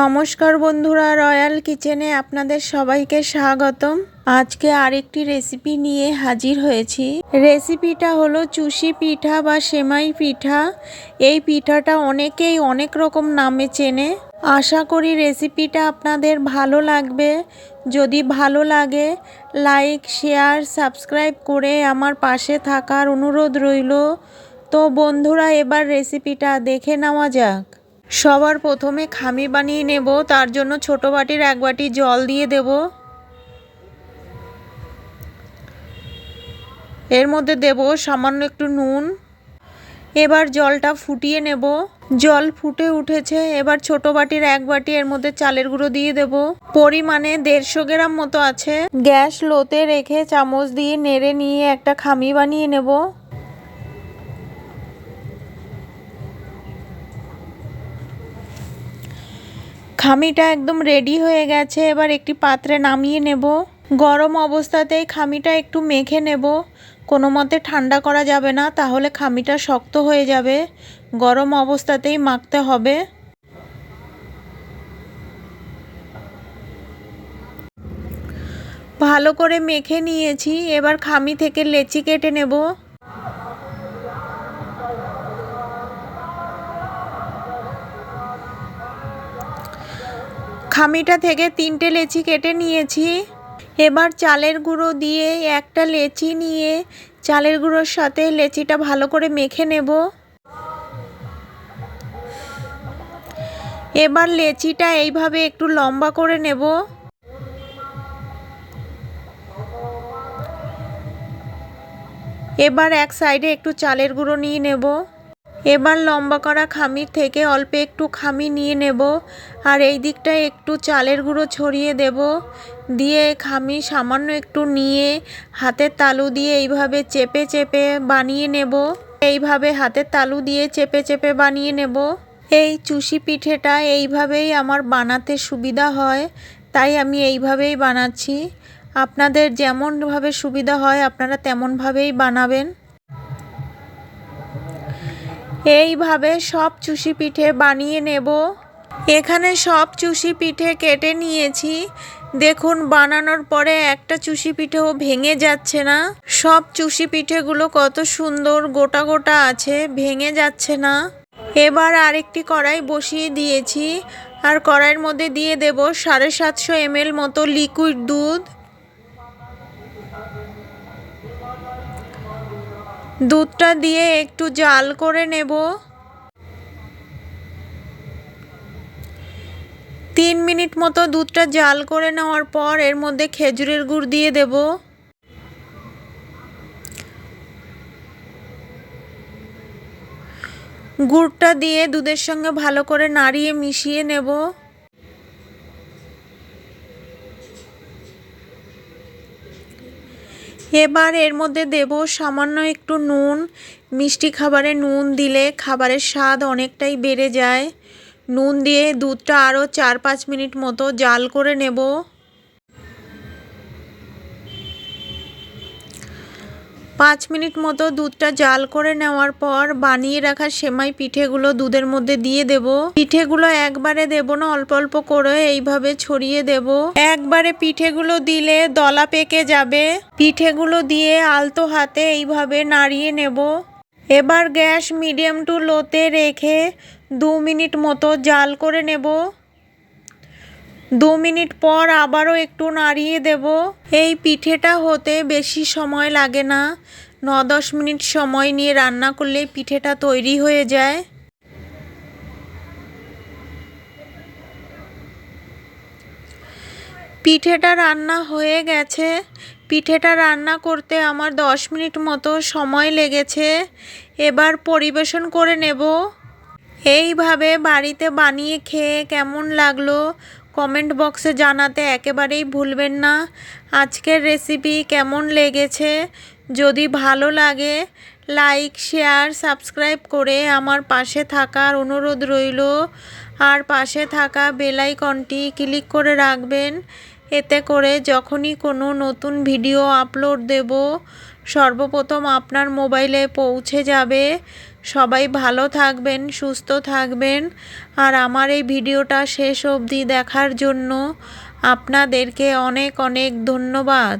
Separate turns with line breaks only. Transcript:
নমস্কার বন্ধুরা, রয়্যাল কিচেনে আপনাদের সবাইকে স্বাগতম। আজকে আরেকটি রেসিপি নিয়ে হাজির হয়েছি। রেসিপিটা হলো চুষি পিঠা বা সেমাই পিঠা। এই পিঠাটা অনেকেই অনেক রকম নামে চেনে। আশা করি রেসিপিটা আপনাদের ভালো লাগবে। যদি ভালো লাগে, লাইক, শেয়ার, সাবস্ক্রাইব করে আমার পাশে থাকার অনুরোধ রইল। তো বন্ধুরা, এবার রেসিপিটা দেখে নেওয়া যাক। সবার প্রথমে খামি বানিয়ে নেব, তার জন্য ছোট বাটির এক বাটি জল দিয়ে দেব। এর মধ্যে দেব সামান্য একটু নুন। এবার জলটা ফুটিয়ে নেব। জল ফুটে উঠেছে, এবার ছোট বাটির এক বাটি এর মধ্যে চালের গুঁড়ো দিয়ে দেব। পরিমাণে দেড়শো গ্রাম মতো আছে। গ্যাস লোতে রেখে চামচ দিয়ে নেড়ে নিয়ে একটা খামি বানিয়ে নেব। খামিটা একদম রেডি হয়ে গেছে, এবার একটি পাত্রে নামিয়ে নেব। গরম অবস্থাতেই খামিটা একটু মেখে নেব। কোনো মতে ঠান্ডা করা যাবে না, তাহলে খামিটা শক্ত হয়ে যাবে। গরম অবস্থাতেই মাখতে হবে। ভালো করে মেখে নিয়েছি, এবার খামি থেকে লেচি কেটে নেব। খামিটা থেকে তিনটে লেচি কেটে নিয়েছি। এবার চালের গুঁড়ো দিয়ে একটা লেচি নিয়ে চালের গুঁড়োর সাথে লেচিটা ভালো করে মেখে নেব। এবার লেচিটা এইভাবে একটু লম্বা করে নেব। এবার এক সাইডে একটু চালের গুঁড়ো নিয়ে নেব। এবার লম্বা করা খামির থেকে অল্প একটু খামি নিয়ে নেব আর এই দিকটায় একটু চালের গুঁড়ো ছড়িয়ে দেব। দিয়ে খামি সামান্য একটু নিয়ে হাতের তালু দিয়ে এইভাবে চেপে চেপে বানিয়ে নেব। এইভাবে হাতের তালু দিয়ে চেপে চেপে বানিয়ে নেব। এই চুষি পিঠেটা এইভাবেই আমার বানাতে সুবিধা হয়, তাই আমি এইভাবেই বানাচ্ছি। আপনাদের যেমনভাবে সুবিধা হয়, আপনারা তেমনভাবেই বানাবেন। এইভাবে সব চুষি পিঠে বানিয়ে নেব। এখানে সব চুষি পিঠে কেটে নিয়েছি। দেখুন, বানানোর পরে একটা চুষি পিঠেও ভেঙে যাচ্ছে না। সব চুষি পিঠেগুলো কত সুন্দর গোটা গোটা আছে, ভেঙে যাচ্ছে না। এবার আরেকটি কড়াই বসিয়ে দিয়েছি। আর কড়াইয়ের মধ্যে দিয়ে দেব সাড়ে সাতশো এমএল মতো লিকুইড দুধ। দুধটা দিয়ে একটু জাল করে নেব। তিন মিনিট মতো দুধটা জাল করে নেওয়ার পর এর মধ্যে খেজুরের গুড় দিয়ে দেব। গুড়টা দিয়ে দুধের সঙ্গে ভালো করে নাড়িয়ে মিশিয়ে নেব। এবার এর মধ্যে দেব সামান্য একটু নুন। মিষ্টি খাবারে নুন দিলে খাবারের স্বাদ অনেকটাই বেড়ে যায়। নুন দিয়ে দুধটা আরও চার পাঁচ মিনিট মতো জাল করে নেব। পাঁচ মিনিট মতো দুধটা জাল করে নেওয়ার পর বানিয়ে রাখা সেমাই পিঠেগুলো দুধের মধ্যে দিয়ে দেব। পিঠেগুলো একবারে দেব না, অল্প অল্প করে এইভাবে ছড়িয়ে দেব। একবারে পিঠেগুলো দিলে দলা পেকে যাবে। পিঠেগুলো দিয়ে আলতো হাতে এইভাবে নাড়িয়ে নেব। এবার গ্যাস মিডিয়াম টু লোতে রেখে দু মিনিট মতো জাল করে নেব। দু মিনিট পর আবারও একটু নাড়িয়ে দেব। এই পিঠেটা হতে বেশি সময় লাগে না। ন দশ মিনিট সময় নিয়ে রান্না করলে পিঠেটা তৈরি হয়ে যায়। পিঠেটা রান্না হয়ে গেছে। পিঠেটা রান্না করতে আমার দশ মিনিট মতো সময় লেগেছে। এবার পরিবেশন করে নেব। এইভাবে বাড়িতে বানিয়ে খেয়ে কেমন লাগল? কমেন্ট বক্সে জানাতে একেবারেই ভুলবেন না। আজকের রেসিপি কেমন লেগেছে? যদি ভালো লাগে, লাইক, শেয়ার, সাবস্ক্রাইব করে আমার পাশে থাকার অনুরোধ রইল। আর পাশে থাকা বেলাইকনটি ক্লিক করে রাখবেন। এতে করে যখনই কোনো নতুন ভিডিও আপলোড দেব, সর্বপ্রথম আপনার মোবাইলে পৌঁছে যাবে। সবাই ভালো থাকবেন, সুস্থ থাকবেন। আর আমার এই ভিডিওটা শেষ অবধি দেখার জন্য আপনাদেরকে অনেক অনেক ধন্যবাদ।